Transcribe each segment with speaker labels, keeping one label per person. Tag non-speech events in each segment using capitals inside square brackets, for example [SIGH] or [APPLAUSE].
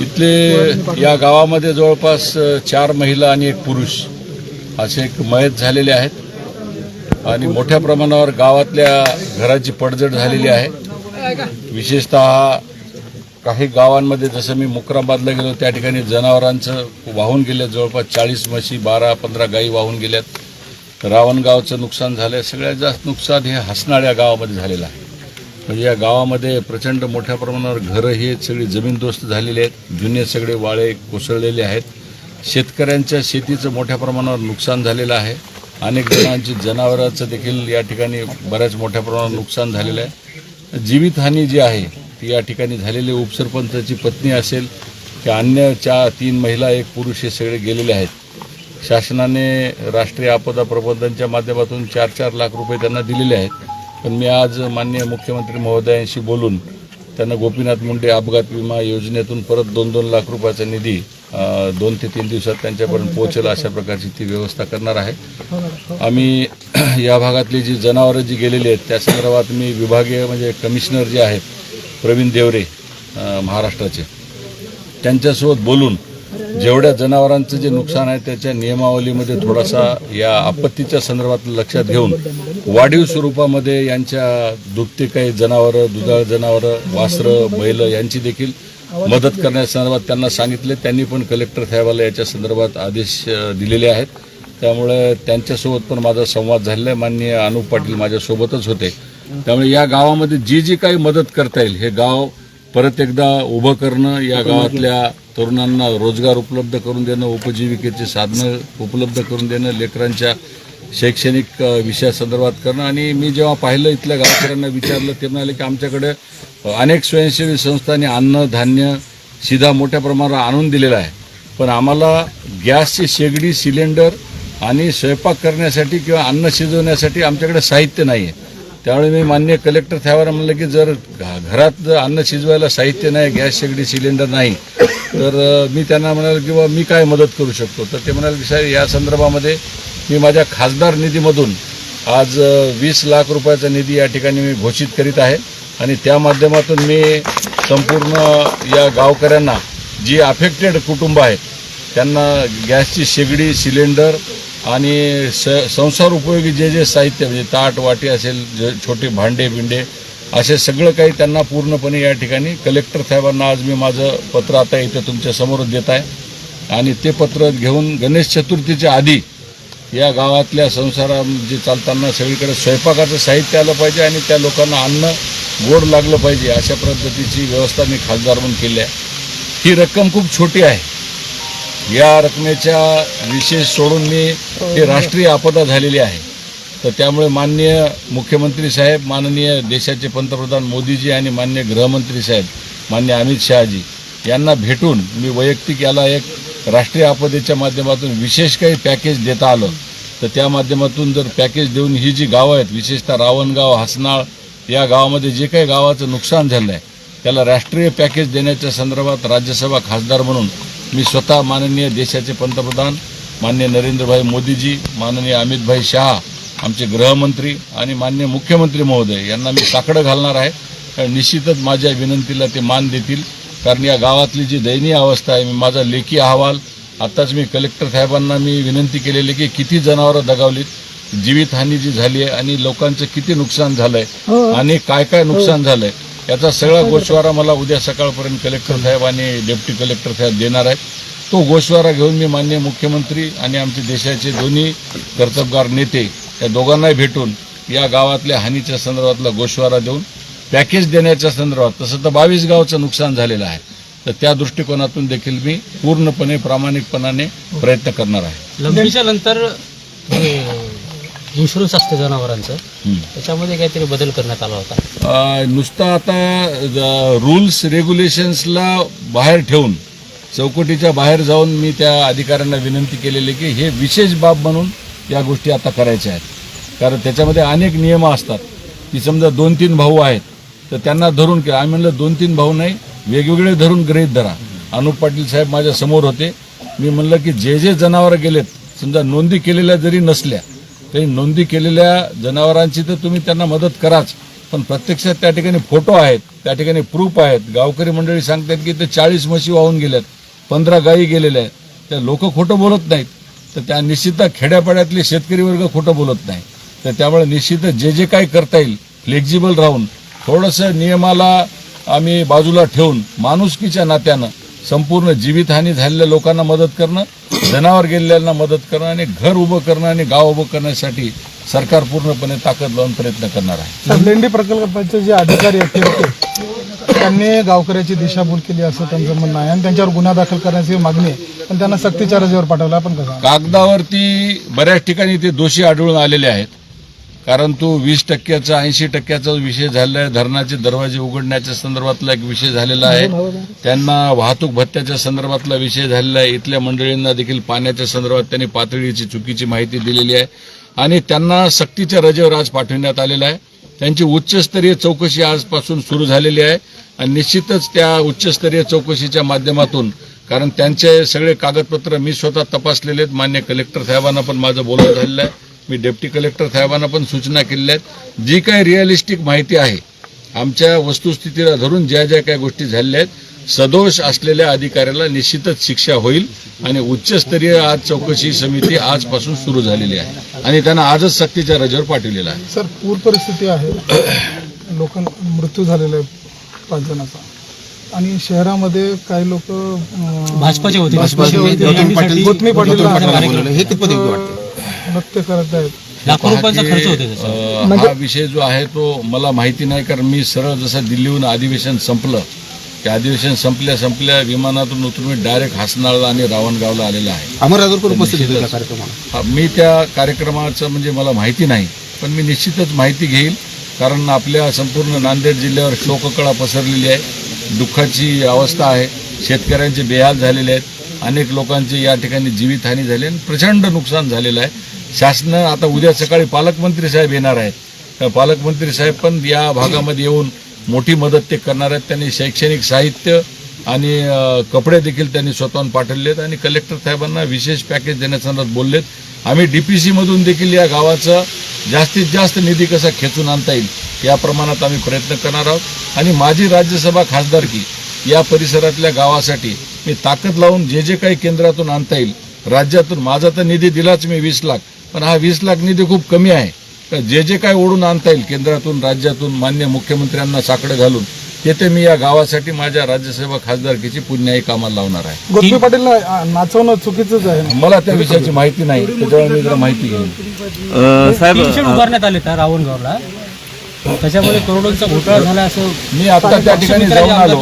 Speaker 1: इथले या गावामध्ये जवळपास चार महिला आणि एक पुरुष असे एक मयत झालेले आहेत. आणि मोठ्या प्रमाणावर गावातल्या घराची पडझड झालेली आहे. विशेषतः काही गावांमध्ये जसं मी मुक्राबादला गेलो त्या ठिकाणी जनावरांचं वाहून गेलं. जवळपास चाळीस म्हशी बारा पंधरा गायी वाहून गेल्यात. रावणगावचं नुकसान झालं सगळ्यात जास्त नुकसान हे हसनाळ गावामध्ये झालेलं आहे. म्हणजे या गावामध्ये प्रचंड मोठ्या प्रमाणावर घरं ही सगळी जमीनदोस्त झालेली आहेत जुने सगळे वाळे कोसळलेले आहेत. शेतकऱ्यांच्या शेतीचं मोठ्या प्रमाणावर नुकसान झालेलं आहे. अनेक जणांची जनावरांचं देखील या ठिकाणी बऱ्याच मोठ्या प्रमाणावर नुकसान झालेलं आहे. जीवितहानी जी आहे ती या ठिकाणी झालेली उपसरपंचाची पत्नी असेल की अन्य चार तीन महिला एक पुरुष हे सगळे गेलेले आहेत. शासनाने राष्ट्रीय आपदा प्रबंधनच्या माध्यमातून चार चार लाख रुपये त्यांना दिलेले आहेत. पण मी आज माननीय मुख्यमंत्री महोदयांशी बोलून त्यांना गोपीनाथ मुंडे अपघात विमा योजनेतून परत दोन दोन लाख रुपयाचा निधी दोन ते तीन दिवसात त्यांच्यापर्यंत पोहोचेल अशा प्रकारची ती व्यवस्था करणार आहे. आम्ही [CLEARS THROAT] या भागातली जी जनावरं जी गेलेली आहेत त्या संदर्भात मी विभागीय म्हणजे कमिशनर जे आहेत प्रवीण देवरे महाराष्ट्राचे त्यांच्यासोबत बोलून जेवढ्या जनावरांचं जे नुकसान आहे त्याच्या नियमावलीमध्ये थोडासा या आपत्तीच्या संदर्भात लक्षात घेऊन वाढीव स्वरूपामध्ये यांच्या दुभते काही जनावरं दुधाळ जनावरं वासरं बैल यांची देखील मदत करण्यासंदर्भात त्यांना सांगितले. त्यांनी पण कलेक्टर साहेबाला याच्या संदर्भात आदेश दिलेले आहेत. त्यामुळे त्यांच्यासोबत पण माझा संवाद झालेला आहे. माननीय अनुप पाटील माझ्यासोबतच होते. त्यामुळे या गावामध्ये जी जी काही मदत करता येईल हे गाव परत एकदा उभं करणं या गावातल्या तरुणांना रोजगार उपलब्ध करून देणं उपजीविकेची साधनं उपलब्ध करून देणं लेकरांच्या शैक्षणिक विषयासंदर्भात करणं. आणि मी जेव्हा पाहिलं इथल्या गावकऱ्यांना विचारलं ते म्हणाले की आमच्याकडे अनेक स्वयंसेवी संस्थांनी अन्न धान्य शिधा मोठ्या प्रमाणावर आणून दिलेला आहे. पण आम्हाला गॅसची शेगडी सिलेंडर आणि स्वयंपाक करण्यासाठी किंवा अन्न शिजवण्यासाठी आमच्याकडे साहित्य नाही आहे त्यामुळे मी मान्य कलेक्टर साहेबांना म्हणलं की जर घरात जर अन्न शिजवायला साहित्य नाही गॅस शेगडी सिलेंडर नाही तर मी त्यांना म्हणाल की बा मी काय मदत करू शकतो? तर ते म्हणाले की साहेब या संदर्भामध्ये मी माझ्या खासदार निधीमधून आज वीस लाख रुपयाचा निधी या ठिकाणी मी घोषित करीत आहे आणि त्या माध्यमातून मी संपूर्ण या गावकऱ्यांना जी अफेक्टेड कुटुंब आहेत त्यांना गॅसची शेगडी सिलेंडर आणि स संसार उपयोगी जे जे साहित्य म्हणजे ताट वाटी असेल जे छोटे भांडे बिंडे असे सगळं काही त्यांना पूर्णपणे या ठिकाणी कलेक्टर साहेबांना आज मी माझं पत्र आता इथं तुमच्यासमोर देत आहे. आणि ते पत्र घेऊन गणेश चतुर्थीच्या आधी या गावातल्या संसारा जे चालताना सगळीकडे स्वयंपाकाचं साहित्य आलं पाहिजे आणि त्या लोकांना अन्न गोड लागलं पाहिजे अशा पद्धतीची व्यवस्था मी खासदार म्हणून केली आहे. ही रक्कम खूप छोटी आहे. या रकमेच्या विशेष सोडून मी ही राष्ट्रीय आपदा झालेली आहे. तर त्यामुळे माननीय मुख्यमंत्री साहेब माननीय देशाचे पंतप्रधान मोदीजी आणि माननीय गृहमंत्री साहेब मान्य अमित शहाजी यांना भेटून मी वैयक्तिक याला एक राष्ट्रीय आपदेच्या माध्यमातून विशेष काही पॅकेज देता आलं. तर त्या माध्यमातून जर पॅकेज देऊन ही जी गावं आहेत विशेषतः रावणगाव हसनाळ या गावामध्ये जे काही गावाचं नुकसान झालं आहे त्याला राष्ट्रीय पॅकेज देण्याच्या संदर्भात राज्यसभा खासदार म्हणून मी स्वतः माननीय देशाचे पंतप्रधान माननीय नरेंद्रभाई मोदीजी माननीय अमितभाई शहा आमचे गृहमंत्री आणि माननीय मुख्यमंत्री महोदय यांना मी साकडं घालणार आहे. कारण निश्चितच माझ्या विनंतीला ते मान देतील. कारण या गावातली जी दयनीय अवस्था आहे मी माझा लेखी अहवाल आत्ताच मी कलेक्टर साहेबांना मी विनंती केलेली की किती जनावरं दगावलीत जीवितहानी जी झाली आहे आणि लोकांचं किती नुकसान झालंय आणि काय काय नुकसान झालंय. याचा सगळा गोषवारा मला उद्या सकाळपर्यंत कलेक्टर साहेब आणि डेप्टी कलेक्टर साहेब देणार आहेत. तो गोशवारा घेऊन मी माननीय मुख्यमंत्री आणि आमचे देशाचे दोन्ही कर्तबगार नेते या दोघांनाही भेटून या गावातल्या हानीच्या संदर्भातला गोषवारा देऊन पॅकेज देण्याच्या संदर्भात तसं तर बावीस गावचं नुकसान झालेलं आहे. तर त्या दृष्टिकोनातून देखील मी पूर्णपणे प्रामाणिकपणाने प्रयत्न करणार आहे.
Speaker 2: लंपीच्या नंतर इन्शुरन्स असते जनावरांचं. त्याच्यामध्ये काहीतरी बदल करण्यात आला होता.
Speaker 1: नुसतं आता रूल्स रेग्युलेशन्सला बाहेर ठेवून चौकटीच्या बाहेर जाऊन मी त्या अधिकाऱ्यांना विनंती केलेली की हे विशेष बाब म्हणून या गोष्टी आता करायच्या आहेत. कारण त्याच्यामध्ये अनेक नियम असतात. की समजा दोन तीन भाऊ आहेत तर त्यांना धरून केलं आम्ही म्हणलं दोन तीन भाऊ नाही वेगवेगळे धरून गृहीत धरा. अनुप पाटील साहेब माझ्यासमोर होते. मी म्हणलं की जे जे जनावरं गेलेत समजा नोंदी केलेल्या जरी नसल्या काही नोंदी केलेल्या जनावरांची तर तुम्ही त्यांना मदत कराच. पण प्रत्यक्षात त्या ठिकाणी फोटो आहेत त्या ठिकाणी प्रूफ आहेत. गावकरी मंडळी सांगतात की ते चाळीस म्हशी वाहून गेल्यात पंधरा गायी गेलेल्या आहेत. त्या लोक खोटं बोलत नाहीत. तर त्या निश्चित खेड्यापाड्यातले शेतकरी वर्ग खोटं बोलत नाही. तर त्यामुळे निश्चित जे जे काय करता येईल फ्लेक्झिबल राहून थोडंसं नियमाला आम्ही बाजूला ठेवून माणुसकीच्या नात्यानं संपूर्ण जीवितहानी झालेल्या लोकांना मदत करणं जनावर गेलेल्यांना मदत करणं आणि घर उभं करणं आणि गाव उभं करण्यासाठी सरकार पूर्णपणे ताकद लावून प्रयत्न करणार आहे.
Speaker 3: सडलेंडी प्रकल्पाचे जे अधिकारी आहेत त्यांनी गावकऱ्याची दिशाभूल केली असं त्यांचं म्हणणं आहे आणि त्यांच्यावर गुन्हा दाखल करण्याची मागणी आहे. पण त्यांना सक्तीच्या रजेवर पाठवलं. आपण कसं?
Speaker 1: कागदावरती बऱ्याच ठिकाणी ते दोषी आढळून आलेले आहेत. कारण तो वीस टक्क्याचा ऐंशी टक्क्याचा विषय झालेला आहे धरणाचे दरवाजे उघडण्याच्या संदर्भातला एक विषय झालेला आहे. त्यांना वाहतूक भत्त्याच्या संदर्भातला विषय झालेला आहे. इथल्या मंडळींना देखील पाण्याच्या संदर्भात त्यांनी पातळीची चुकीची माहिती दिलेली आहे. आणि त्यांना सक्तीच्या रजेवर आज पाठवण्यात आलेलं आहे. त्यांची उच्चस्तरीय चौकशी आजपासून सुरू झालेली आहे. आणि निश्चितच त्या उच्चस्तरीय चौकशीच्या माध्यमातून कारण त्यांचे सगळे कागदपत्र मी स्वतः तपासलेले आहेत. मान्य कलेक्टर साहेबांना पण माझं बोलणं झालेलं आहे. मी डेप्टी कलेक्टर साहेबांना पण सूचना केलेल्या आहेत. जी काही रिअलिस्टिक माहिती आहे आमच्या वस्तुस्थितीला धरून ज्या ज्या काही गोष्टी झालेल्या आहेत सदोष असलेल्या अधिकाऱ्याला निश्चितच शिक्षा होईल आणि उच्चस्तरीय आज चौकशी समिती आजपासून सुरू झालेली आहे. आणि त्यांना आजच सक्तीच्या रजेवर पाठवलेलं आहे.
Speaker 3: सर पूर परिस्थिती आहे. लोक मृत्यू झालेला आहे पाच जणांचा. आणि शहरामध्ये काही लोक
Speaker 2: भाजपाचे होते
Speaker 3: भाजपाचे होते.
Speaker 2: गौतमी पाटील-
Speaker 3: गौतमी पाटील
Speaker 2: गौतमी पाटील
Speaker 4: हे कितपत योग्य वाटतं
Speaker 3: नृत्य करत आहेत.
Speaker 2: लाखो रुपयांचा खर्च होते त्याचा.
Speaker 1: अं, हा विषय जो आहे तो मला माहिती नाही कारण मी सरळ जसं दिल्लीहून अधिवेशन संपलं ते अधिवेशन संपल्या संपल्या विमानातून उतरून मी डायरेक्ट हासनाळला आणि रावणगावला आलेला आहे.
Speaker 4: अमर उपस्थित होते त्या कार्यक्रमाला?
Speaker 1: हा, मी त्या कार्यक्रमाचं म्हणजे मला माहिती नाही पण मी निश्चितच माहिती घेईल कारण आपल्या संपूर्ण नांदेड जिल्ह्यावर शोककळा पसरलेली आहे दुःखाची अवस्था आहे शेतकऱ्यांचे बेहाल झालेले आहेत अनेक लोकांची या ठिकाणी जीवितहानी झाली आणि प्रचंड नुकसान झालेलं आहे. शासन आता उद्या सकाळी पालकमंत्री साहेब येणार आहेत. पालकमंत्री साहेब पण या भागामध्ये येऊन मोठी मदत ते करणार आहेत. त्यांनी शैक्षणिक साहित्य आणि कपडे देखील त्यांनी स्वतःहून पाठवले आहेत आणि कलेक्टर साहेबांना विशेष पॅकेज देण्यासंदर्भात बोललेत आम्ही डी पी सीमधून देखील या गावाचा जास्तीत जास्त निधी कसा खेचून आणता येईल या प्रमाणात आम्ही प्रयत्न करणार आहोत. आणि माझी राज्यसभा खासदारकी या परिसरातल्या गावासाठी मी ताकद लावून जे जे काही केंद्रातून आणता येईल राज्यातून माझा तर निधी दिलाच मी वीस लाख. पण हा वीस लाख निधी खूप कमी आहे. तर जे जे काय ओढून आणता येईल केंद्रातून राज्यातून मान्य मुख्यमंत्र्यांना साकडं घालून ते ते मी या गावासाठी माझ्या राज्यसभा खासदारकीची पुण्याही कामाला लावणार आहे.
Speaker 3: गौतमी पाटीलला आ, नाचवणं चुकीचंच आहे. ना
Speaker 1: मला त्या विषयाची माहिती नाही त्याच्यामुळे मी जरा माहिती घेईन.
Speaker 2: शेड उभारण्यात आले त्या रावणगावला. त्याच्यामध्ये करोडोंचा घोटाळा झाला असं
Speaker 1: मी आता त्या ठिकाणी जाऊन आलो.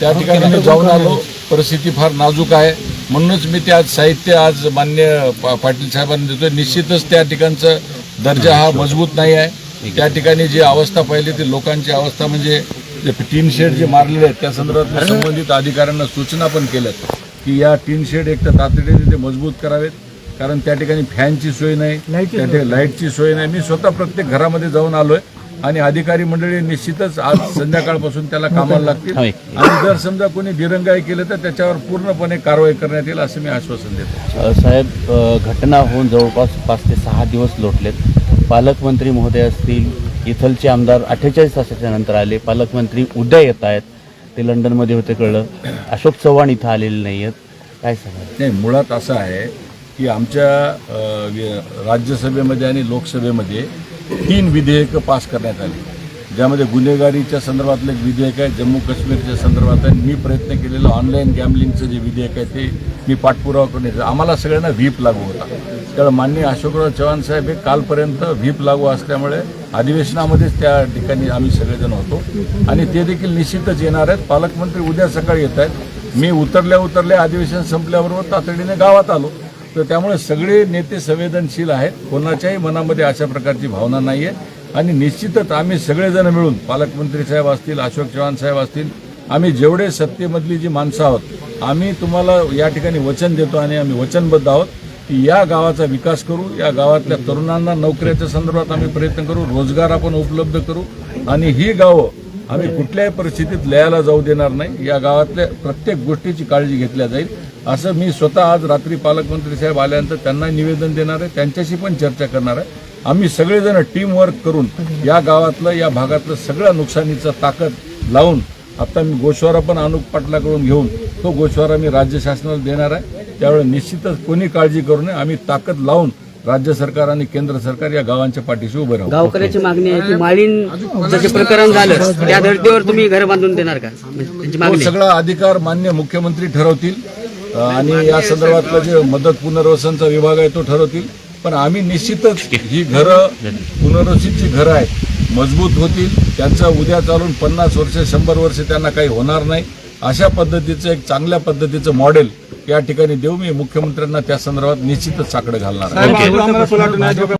Speaker 1: त्या ठिकाणी मी जाऊन आलो. परिस्थिती फार नाजूक आहे. म्हणूनच मी ते आज साहित्य आज मान्य पा- पाटील साहेबांना देतोय. निश्चितच त्या ठिकाणचं दर्जा हा मजबूत नाही आहे. त्या ठिकाणी जी अवस्था पाहिली ती लोकांची अवस्था म्हणजे जे टीन शेड जे मारलेले आहेत त्या संदर्भात संबंधित अधिकाऱ्यांना सूचना पण केल्यात की या टीन शेड एक तर तातडीने ते मजबूत करावेत. कारण त्या ठिकाणी फॅनची सोय नाही त्या ठिकाणी लाईटची सोय नाही. मी स्वतः प्रत्येक घरामध्ये जाऊन आलोय. आणि अधिकारी मंडळी निश्चितच आज संध्याकाळपासून त्याला कामाला लागतील. आणि जर समजा कोणी दिरंगाई केलं तर त्याच्यावर पूर्णपणे कारवाई करण्यात येईल असं मी आश्वासन देतो.
Speaker 5: साहेब घटना होऊन जवळपास पाच ते सहा दिवस लोटलेत. पालकमंत्री महोदय असतील इथलचे आमदार अठ्ठेचाळीस तासाच्या नंतर आले. पालकमंत्री उद्या येत आहेत. ते लंडनमध्ये होते कळलं. अशोक चव्हाण इथं आलेले नाही आहेत. काय सांगाल?
Speaker 1: नाही मुळात असं आहे की आमच्या राज्यसभेमध्ये आणि लोकसभेमध्ये तीन विधेयकं पास करण्यात आली. ज्यामध्ये गुन्हेगारीच्या संदर्भातलं एक विधेयक आहे जम्मू काश्मीरच्या संदर्भात आहे. मी प्रयत्न केलेलं ऑनलाईन गॅमलिंगचं जे विधेयक आहे ते मी पाठपुरावा करून येतो आम्हाला सगळ्यांना व्हीप लागू होता. त्यामुळे माननीय अशोकराव चव्हाण साहेब हे कालपर्यंत व्हीप लागू असल्यामुळे अधिवेशनामध्येच त्या ठिकाणी आम्ही सगळेजण होतो. आणि ते देखील निश्चितच येणार आहेत. पालकमंत्री उद्या सकाळी येत आहेत. मी उतरल्या उतरल्या अधिवेशन संपल्याबरोबर तातडीने गावात आलो. तर त्यामुळे सगळे नेते संवेदनशील आहेत. कोणाच्याही मनामध्ये अशा प्रकारची भावना नाही आहे आणि निश्चितच आम्ही सगळेजण मिळून पालकमंत्री साहेब असतील अशोक चव्हाण साहेब असतील आम्ही जेवढे सत्तेमधली जी माणसं आहोत आम्ही तुम्हाला या ठिकाणी वचन देतो आणि आम्ही वचनबद्ध आहोत की या गावाचा विकास करू या गावातल्या तरुणांना नोकऱ्याच्या संदर्भात आम्ही प्रयत्न करू रोजगार आपण उपलब्ध करू आणि ही गावं आम्ही कुठल्याही परिस्थितीत लयाला जाऊ देणार नाही. या गावातल्या प्रत्येक गोष्टीची काळजी घेतल्या जाईल. असं मी स्वतः आज रात्री पालकमंत्री साहेब आल्यानंतर त्यांना निवेदन देणार आहे. त्यांच्याशी पण चर्चा करणार आहे. आम्ही सगळेजण टीम वर्क करून या गावातलं या भागातलं सगळ्या नुकसानीचं ताकद लावून आता मी गोशवारा पण अनुप पाटलाकडून घेऊन तो गोशवारा मी राज्य शासनाला देणार आहे. त्यावेळी निश्चितच कोणी काळजी करू नये. आम्ही ताकद लावून राज्य सरकार आणि केंद्र सरकार या गावांच्या पाठीशी उभे राहू.
Speaker 6: गावकऱ्याची मागणी आहे की माळीन जसे प्रकरण झालं त्या धर्तीवर तुम्ही घर बांधून देणार का? त्यांची
Speaker 1: तो
Speaker 6: मागणी. आहे.
Speaker 1: सगळा अधिकार मान्य मुख्यमंत्री ठरवतील. आणि या संदर्भातलं जे मदत पुनर्वसनचा विभाग आहे तो ठरवतील. पण आम्ही निश्चितच ही घरं पुनर्वसितची घरं आहेत मजबूत होतील. त्यांचं उद्या चालून पन्नास वर्ष शंभर वर्ष त्यांना काही होणार नाही. अशा पद्धतीचं एक चांगल्या पद्धतीचं मॉडेल या ठिकाणी देऊ मी मुख्यमंत्र्यांना त्या संदर्भात निश्चितच साकडं घालणार आहे.